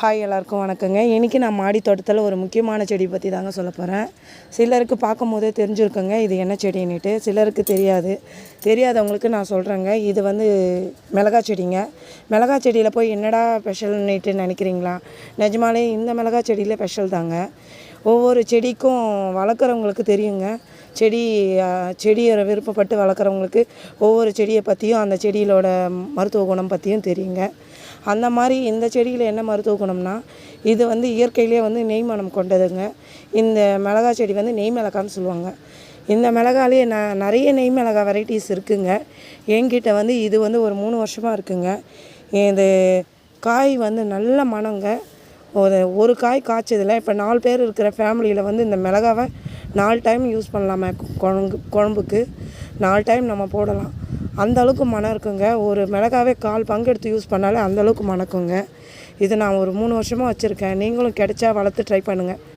Hi எல்லாருக்கும் வணக்கங்க. இன்றைக்கி நான் மாடி தோட்டத்தில் ஒரு முக்கியமான செடி பற்றி தாங்க சொல்ல போகிறேன் சிலருக்கு பார்க்கும் போதே தெரிஞ்சிருக்குங்க இது என்ன செடின்னுட்டு. சிலருக்கு தெரியாது. தெரியாதவங்களுக்கு நான் சொல்கிறேங்க இது வந்து மிளகா செடிங்க. மிளகா செடியில் போய் என்னடா ஸ்பெஷல்னுட்டு நினைக்கிறீங்களா? நிஜமாலே இந்த மிளகா செடியில் ஸ்பெஷல் தாங்க. ஒவ்வொரு செடிக்கும் வளர்க்குறவங்களுக்கு தெரியுங்க. செடி செடியை விருப்பப்பட்டு வளர்க்குறவங்களுக்கு ஒவ்வொரு செடியை பற்றியும் அந்த செடியிலோட மருத்துவ குணம் பற்றியும் தெரியுங்க. அந்த மாதிரி இந்த செடியில் என்ன மருத்துவ குணம்னா இது வந்து இயற்கையிலே வந்து நெய் மணம் கொண்டதுங்க. இந்த மிளகா செடி வந்து நெய் மிளகான்னு சொல்லுவாங்க. இந்த மிளகாலே ந நிறைய நெய் மிளகா வெரைட்டிஸ் இருக்குங்க. என்கிட்ட வந்து இது வந்து ஒரு மூணு வருஷமாக இருக்குங்க. இது காய் வந்து நல்ல மணங்க. ஒரு ஒரு காய் காய்ச்சதில் இப்போ நாலு பேர் இருக்கிற ஃபேமிலியில் வந்து இந்த மிளகாவை நாலு டைம் யூஸ் பண்ணலாமே குழம்பு குழம்புக்கு. நாலு டைம் நம்ம போடலாம். அந்த அளவுக்கு மனம் இருக்குங்க. ஒரு மிளகாவே கால் பங்கு எடுத்து யூஸ் பண்ணாலே அந்தளவுக்கு மணக்குங்க. இது நான் ஒரு மூணு வருஷமாக வச்சுருக்கேன். நீங்களும் கிடைச்சா வளர்த்து ட்ரை பண்ணுங்கள்